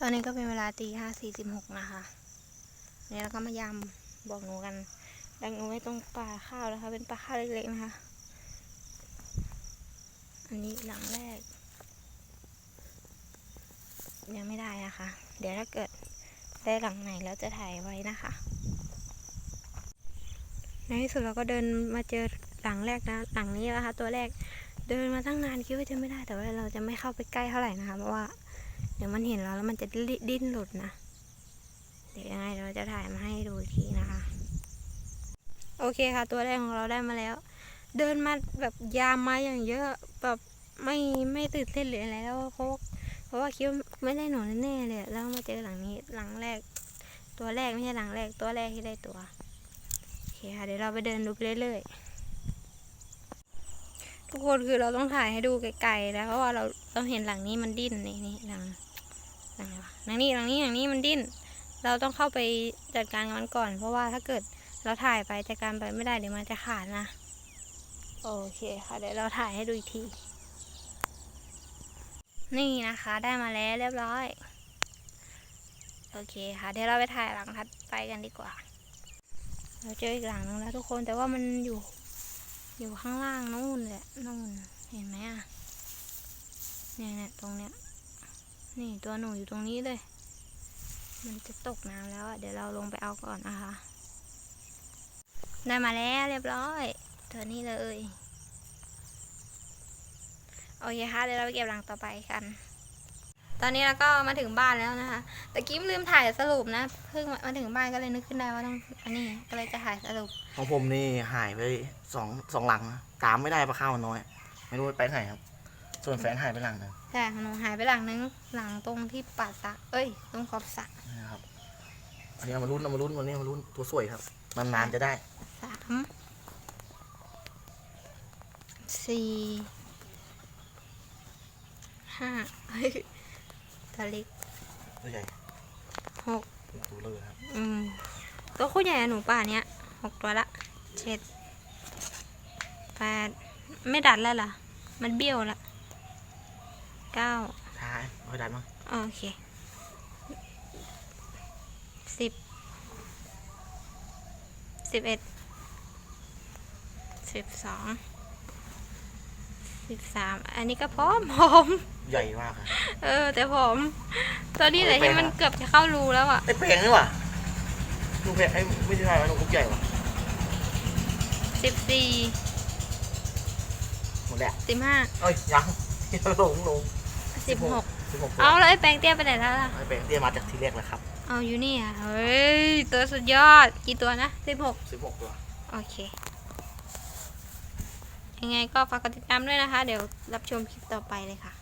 ตอนนี้ก็เป็นเวลาตีห้าสี่สิบหกนะคะเนี่ยเราก็มายำบอกหนูกันดังหนูไว้ตรงป่าข้าวนะคะ เป็นป่าข้าวเล็กๆนะคะ อันนี้หลังแรก ยังไม่ได้นะคะ เดี๋ยวถ้าเกิดได้หลังไหนแล้วจะถ่ายไว้นะคะ ในที่สุดเราก็เดินมาเจอหลังแรกนะ หลังนี้นะคะ ตัวแรกเดินมาตั้งนานคิดว่าจะไม่ได้แต่ว่าเราจะไม่เข้าไปใกล้เท่าไหร่นะคะเพราะว่า เดี๋ยวมันเห็นเราแล้วมันจะดิ้นหลุดนะ เดี๋ยวยังไงเราจะถ่ายมาให้ดูอีกทีนะคะ โอเคค่ะ ตัวแรกของเราได้มาแล้ว เดินมาแบบยามมาอย่างเยอะแบบไม่ไม่ตื่นเต้นหรืออะไรแล้วเพราะเพราะว่าคิดว่าไม่ได้หนูแน่เลยแล้วมาเจอหลังนี้หลังแรก ตัวแรกไม่ใช่หลังแรกตัวแรกที่ได้ตัวโอเคค่ะเดี๋ยวเราไปเดินดูเรื่อยๆ ทุกคนคือเราต้องถ่ายให้ดูไกลๆแล้วเพราะว่าเราเราเห็นหลังนี้มันดิ้นนี่นี่หลังหลังหลังนี้หลังนี้หลังนี้มันดิ้น เราต้องเข้าไปจัดการกับมันก่อน เพราะว่าถ้าเกิดเราถ่ายไปจัดการไปไม่ได้เดี๋ยวมันจะขาดนะโอเคค่ะเดี๋ยวเราถ่ายให้ดูอีกที นี่นะคะได้มาแล้วเรียบร้อย โอเคค่ะเดี๋ยวเราไปถ่ายหลังถัดไปกันดีกว่า เราเจออีกหลังนึงแล้วทุกคนแต่ว่ามันอยู่ อยู่ข้างล่างนู่นแหละนู่นเห็นไหมอะเนี่ยเนี่ยตรงเนี้ยนี่ตัวหนูอยู่ตรงนี้เลย มันจะตกน้ำแล้วอะเดี๋ยวเราลงไปเอาก่อนนะคะ ได้มาแล้วเรียบร้อยตัวนี้เลยโอเคค่ะเดี๋ยวเราไปเก็บหลังต่อไปกัน ตอนนี้เราก็มาถึงบ้านแล้วนะคะแต่กี้ลืมถ่ายสรุปนะ เพิ่งมาถึงบ้านก็เลยนึกขึ้นได้ว่าต้องอันนี้ก็เลยจะถ่ายสรุป ของผมนี่หายไปสองสองหลังนะตามไม่ได้ปลาข้าวมันน้อย ไม่รู้ไปไหนครับ ส่วนแฟนหายไปหลังหนึงใช่ของหนูหายไปหลังนึงหลังตรงที่ปาดสระเอ้ย ตรงขอบสระนะครับอันนี้เอามาลุ้นเอามาลุ้นวันนี้เอามาลุ้นตัวสวยครับนานๆจะได้สามสี่ห้าเฮ้ย ตัวเล็กตัวใหญ่หกตัวเลยครับอืมตัวคู่ใหญ่อะหนูป่าเนี้ยหกตัวละเจ็ดแปดไม่ดัดแล้วเหรอมันเบี้ยวละเก้าท้ายค่อยดันมั้งโอเคสิบสิบเอ็ดสิบสองสิบสามอันนี้ก็พร้อมพร้อม ใหญ่มากครับเออ แต่ผอมตัวนี้แหละที่มันเกือบจะเข้ารูแล้วอะไอ้เพลงนี่หว่าลูกเพลงไอ้ไม่ใช่อะไรลูกคุกใหญ่ว่ะสิบสี่หมดแล้วสิบห้าเอ้ยยังลงลงสิบหกสิบหกตัวเอาแล้วไอ้แปลงเตี้ยไปไหนแล้วล่ะไอ้เพลงเตี้ยมาจากทีแรกแล้วครับ เอาอยู่นี่อะเฮ้ยตัวสุดยอดกี่ตัวนะสิบหกสิบหกตัวโอเคยังไงก็ฝากกดติดตามด้วยนะคะ เดี๋ยวรับชมคลิปต่อไปเลยค่ะ